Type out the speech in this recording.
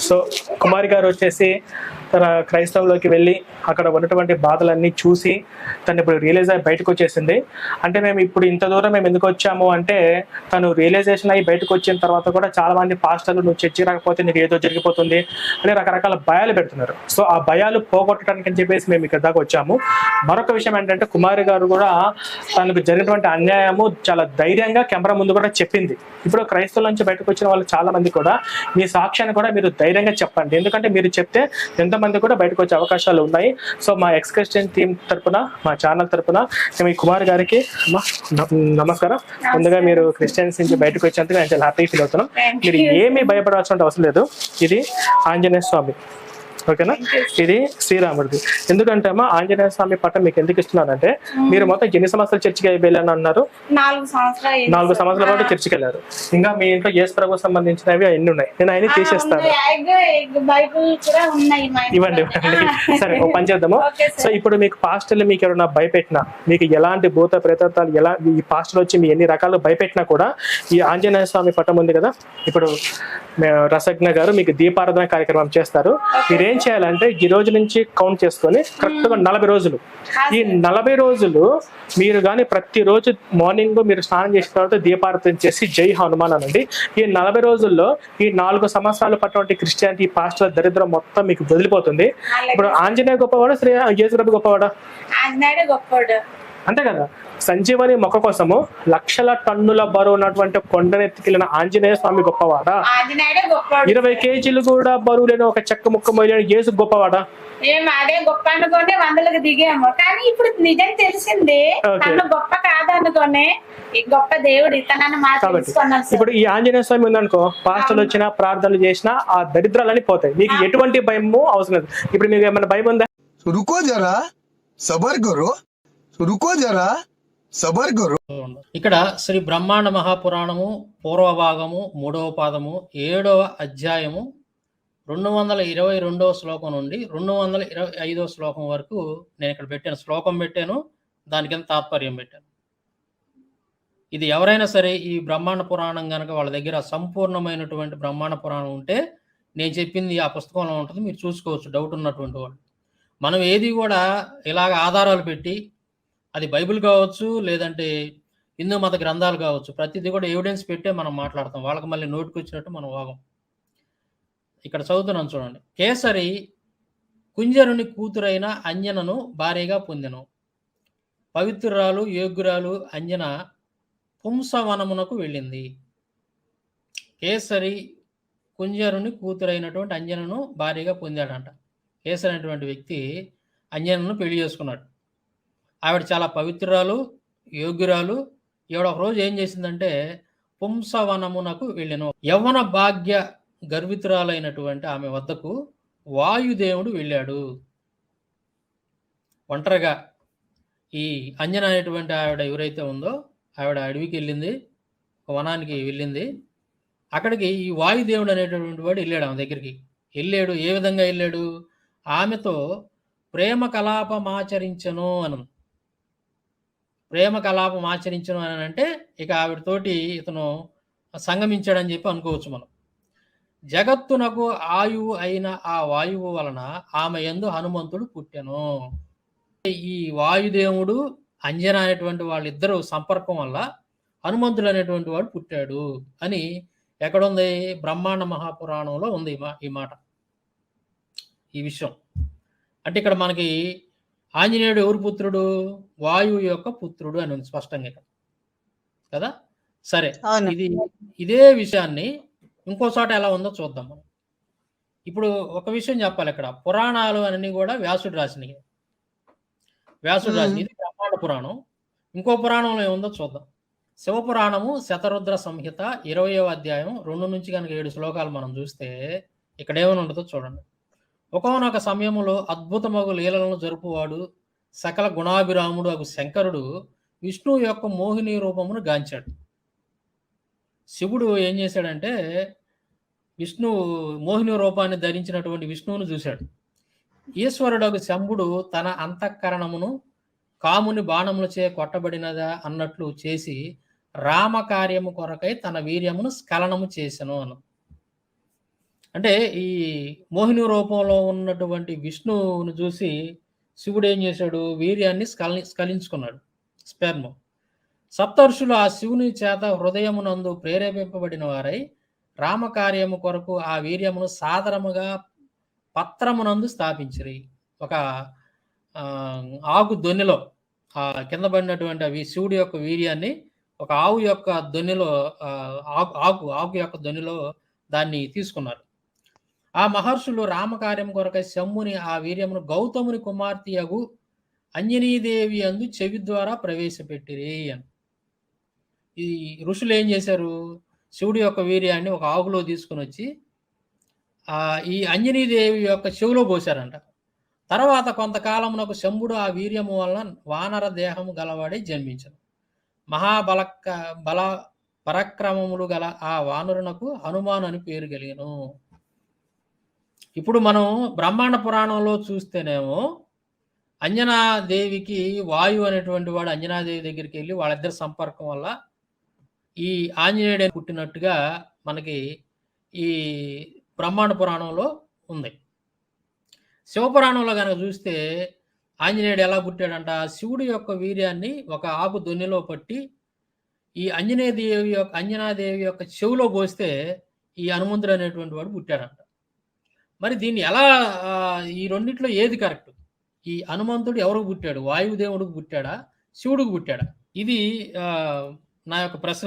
So కుమారి గారు వచ్చేసి తన క్రైస్తవంలోకి వెళ్ళి అక్కడ ఉన్నటువంటి బాధలన్నీ చూసి తను ఇప్పుడు రియలైజ్ అయ్యి బయటకు వచ్చేసింది. అంటే మేము ఇప్పుడు ఇంత దూరం మేము ఎందుకు వచ్చాము అంటే తను రియలైజేషన్ అయ్యి బయటకు వచ్చిన తర్వాత కూడా చాలా మంది పాస్టర్లు నువ్వు చర్చి రాకపోతే నీకు ఏదో జరిగిపోతుంది అని రకరకాల భయాలు పెడుతున్నారు. సో ఆ భయాలు పోగొట్టడానికి అని చెప్పేసి మేము ఇక్కడ దాకా వచ్చాము. మరొక విషయం ఏంటంటే కుమారి గారు కూడా తనకు జరిగినటువంటి అన్యాయము చాలా ధైర్యంగా కెమెరా ముందు కూడా చెప్పింది. ఇప్పుడు క్రైస్తవుల నుంచి బయటకు వచ్చిన వాళ్ళు చాలా మంది కూడా మీ సాక్ష్యాన్ని కూడా మీరు ధైర్యంగా చెప్పండి. ఎందుకంటే మీరు చెప్తే ఎంత ఎంతమంది కూడా బయటకు వచ్చే అవకాశాలు ఉన్నాయి. సో మా ఎక్స్ క్రిస్టియన్ టీం తరపున మా ఛానల్ తరపున మేము ఈ కుమార్ గారికి నమస్కారం. ముందుగా మీరు క్రిస్టియన్స్ నుంచి బయటకు వచ్చేందుకు నేను చాలా హ్యాపీ ఫీల్ అవుతున్నాం మీరు ఏమీ భయపడాల్సిన అవసరం లేదు. ఇది ఆంజనేయ స్వామి. ఓకేనా? ఇది శ్రీరాముడిది. ఎందుకంటే అమ్మా ఆంజనేయ స్వామి పట్టం మీకు ఎందుకు ఇస్తున్నానంటే మీరు మొత్తం ఎన్ని సంవత్సరాలు చర్చికి వెళ్ళాను అన్నారు? నాలుగు సంవత్సరాలు పాటు చర్చికి వెళ్ళారు. ఇంకా మీ ఇంట్లో యేసు ప్రభు సంబంధించినవి అన్ని ఉన్నాయి. నేను అవన్నీ ఆ, తీసేస్తాను. ఇవ్వండి ఇవ్వండి. సరే ఓ పని చేద్దాము. సో. ఇప్పుడు మీకు పాస్టర్లు మీకు ఎవరైనా భయపెట్టినా మీకు ఎలాంటి భూత ప్రేతాలు ఎలా ఈ పాస్టర్ వచ్చి మీ ఎన్ని రకాలు భయపెట్టినా కూడా ఈ ఆంజనేయ స్వామి పట్టం ఉంది కదా? ఇప్పుడు రసజ్ఞ గారు మీకు దీపారాధన కార్యక్రమం చేస్తారు. మీరు ఏం చేయాలంటే ఈ రోజు నుంచి కౌంట్ చేసుకొని కరెక్ట్గా నలభై రోజులు. ఈ నలభై రోజులు మీరు కానీ ప్రతిరోజు మార్నింగ్ మీరు స్నానం చేసిన తర్వాత దీపారాధన చేసి జై హనుమాన్ అనండి. ఈ నలభై రోజుల్లో ఈ నాలుగు సంవత్సరాలు పట్టినటువంటి క్రిస్టియానిటీ పాస్టర్ దరిద్రం మొత్తం మీకు వదిలిపోతుంది. ఇప్పుడు ఆంజనేయ గొప్పవాడా శ్రీ యేసుప్రభు గొప్పవాడా. అంతే కదా? సంజీవని మొక్క కోసము లక్షల టన్నుల బరువు ఉన్నటువంటి కొండనెత్తికెళ్ళిన ఆంజనేయ స్వామి గొప్పవాడా? ఇరవై కేజీలు కూడా బరువు లేని ఒక చెక్క ముక్క మొయ్యని యేసు గొప్పవాడా? అదే గొప్ప వందలకు దిగాము. కానీ ఇప్పుడు నిజం తెలిసింది. తను గొప్ప కాదనుకోనే గొప్ప దేవుడు ఇప్పుడు ఈ ఆంజనేయ స్వామి ఉందనుకో పాస్టర్లు వచ్చినా ప్రార్థనలు చేసినా ఆ దరిద్రాలని పోతాయి. మీకు ఎటువంటి భయము అవసరం లేదు. ఇప్పుడు మీకు ఏమైనా భయం ఉందా రుకో జరా సబర్ గురు రుకో జరా ఇక్కడ శ్రీ బ్రహ్మాండ మహాపురాణము పూర్వభాగము మూడవ పాదము ఏడవ అధ్యాయము రెండు వందల ఇరవై రెండవ శ్లోకం నుండి రెండు వందల ఇరవై ఐదవ శ్లోకం వరకు నేను ఇక్కడ పెట్టాను. శ్లోకం పెట్టాను దాని కింద తాత్పర్యం పెట్టాను. ఇది ఎవరైనా సరే ఈ బ్రహ్మాండ పురాణం కనుక వాళ్ళ దగ్గర సంపూర్ణమైనటువంటి బ్రహ్మాండ పురాణం ఉంటే నేను చెప్పింది ఆ పుస్తకంలో ఉంటుంది మీరు చూసుకోవచ్చు డౌట్ ఉన్నటువంటి వాళ్ళు. మనం ఏది కూడా ఇలాగ ఆధారాలు పెట్టి అది బైబిల్ కావచ్చు లేదంటే హిందూ మత గ్రంథాలు కావచ్చు ప్రతిదీ కూడా ఎవిడెన్స్ పెట్టే మనం మాట్లాడతాం. వాళ్ళకి మళ్ళీ నోటికి వచ్చినట్టు మనం వాగం. ఇక్కడ చదువుతున్నాం చూడండి. కేసరి కుంజరుని కూతురైన అంజనను భార్యగా పొందెను. పవిత్రురాలు యోగ్యురాలు అంజన పుంసవనమునకు వెళ్ళింది. కేసరి కుంజరుని కూతురైనటువంటి అంజనను భార్యగా పొందాడంట. కేసరి అనేటువంటి వ్యక్తి అంజనను పెళ్ళి చేసుకున్నాడు. ఆవిడ చాలా పవిత్రురాలు యోగ్యురాలు. ఈవిడ ఒకరోజు ఏం చేసిందంటే పుంసవనమునకు వెళ్ళిన యవ్వన భాగ్య గర్వితురాలైనటువంటి ఆమె వద్దకు వాయుదేవుడు వెళ్ళాడు. ఒంటరిగా ఈ అంజన అనేటువంటి ఆవిడ ఎవరైతే ఉందో ఆవిడ అడవికి వెళ్ళింది వనానికి వెళ్ళింది. అక్కడికి ఈ వాయుదేవుడు అనేటటువంటి వాడు వెళ్ళాడు ఆమె దగ్గరికి. వెళ్ళాడు ఏ విధంగా వెళ్ళాడు? ఆమెతో ప్రేమ కలాపమాచరించను అను ప్రేమ కలాపం ఆచరించను అని అంటే ఇక ఆవిడతోటి ఇతను సంగమించాడని చెప్పి అనుకోవచ్చు మనం. జగత్తునకు ఆయువు అయిన ఆ వాయువు వలన ఆమె ఎందు హనుమంతుడు పుట్టెను. ఈ వాయుదేవుడు అంజన అనేటువంటి వాళ్ళిద్దరూ సంపర్కం వల్ల హనుమంతుడు అనేటువంటి వాడు పుట్టాడు అని ఎక్కడుంది? బ్రహ్మాండ మహాపురాణంలో ఉంది ఈ మా- ఈ మాట. ఈ విషయం. అంటే ఇక్కడ మనకి ఆంజనేయుడు ఎవరు పుత్రుడు? వాయువు యొక్క పుత్రుడు అని ఉంది స్పష్టంగా ఇక్కడ. కదా? సరే ఇది ఇదే విషయాన్ని ఇంకో చోట ఎలా ఉందో చూద్దాం మనం. ఇప్పుడు ఒక విషయం చెప్పాలి ఇక్కడ. పురాణాలు అన్ని కూడా వ్యాసుడు రాసినవి. వ్యాసుడు మ్మ్. రాసిన ఇది బ్రహ్మాండ పురాణం. ఇంకో పురాణంలో ఏముందో చూద్దాం. శివపురాణము శతరుద్ర సంహిత ఇరవయో అధ్యాయం రెండు నుంచి కనుక ఏడు శ్లోకాలు మనం చూస్తే ఇక్కడ ఏమని ఉంటుందో చూడండి. ఒకనొక సమయంలో అద్భుతమగు లీలలను జరుపువాడు సకల గుణాభిరాముడు అగు శంకరుడు విష్ణువు యొక్క మోహిని రూపమును గాంచాడు. శివుడు ఏం చేశాడంటే విష్ణు మోహిని రూపాన్ని ధరించినటువంటి విష్ణువును చూశాడు. ఈశ్వరుడకు శంభుడు తన అంతఃకరణమును కాముని బాణములచే కొట్టబడినదా అన్నట్లు చేసి రామకార్యము కొరకై తన వీర్యమును స్ఖలనము చేసెను అను. అంటే ఈ మోహిని రూపంలో ఉన్నటువంటి విష్ణువును చూసి శివుడు ఏం చేశాడు? వీర్యాన్ని స్కలి స్కలించుకున్నాడు. స్పెర్మ్. సప్తర్షులు ఆ శివుని చేత హృదయమునందు ప్రేరేపింపబడిన వారై రామకార్యము కొరకు ఆ వీర్యమును సాదరముగా పత్రమునందు స్థాపించిరి. ఒక ఆకు దొన్నెలో ఆ కింద పడినటువంటి అవి శివుడి యొక్క వీర్యాన్ని ఒక ఆవు యొక్క దొన్నిలో ఆకు ఆకు ఆకు యొక్క దొన్నిలో దాన్ని తీసుకున్నారు. ఆ మహర్షులు రామకార్యం కొరకై శమ్ముని ఆ వీర్యమును గౌతముని కుమార్తెయగు అంజనీదేవి అందు చెవి ద్వారా ప్రవేశపెట్టిరి అని. ఈ ఋషులు ఏం చేశారు? శివుడి యొక్క వీర్యాన్ని ఒక ఆకులో తీసుకుని వచ్చి ఈ అంజనీదేవి యొక్క చెవిలో పోశారంట. తర్వాత కొంతకాలమునకు శంభుడు ఆ వీర్యము వలన వానర దేహము గలవాడే జన్మించను. మహాబలక్క బల పరాక్రమములు గల ఆ వానరునకు హనుమాన్ అని పేరు కలిగను. ఇప్పుడు మనం బ్రహ్మాండ పురాణంలో చూస్తేనేమో అంజనాదేవికి వాయు అనేటువంటి వాడు అంజనాదేవి దగ్గరికి వెళ్ళి వాళ్ళిద్దరి సంపర్కం వల్ల ఈ ఆంజనేయుడు పుట్టినట్టుగా మనకి ఈ బ్రహ్మాండ పురాణంలో ఉంది. శివపురాణంలో కనుక చూస్తే ఆంజనేయుడు ఎలా పుట్టాడంట? శివుడి యొక్క వీర్యాన్ని ఒక ఆకు దొన్నిలో పట్టి ఈ అంజనేయదేవి యొక్క అంజనాదేవి యొక్క చెవిలో పోస్తే ఈ హనుమంతుడు అనేటువంటి వాడు పుట్టాడంట. మరి దీన్ని ఎలా ఆ, ఈ రెండిట్లో ఏది కరెక్ట్? ఈ హనుమంతుడు ఎవరికి పుట్టాడు? వాయుదేవుడికి పుట్టాడా? శివుడికి పుట్టాడా? ఇది ఆ, నా యొక్క ప్రశ్న.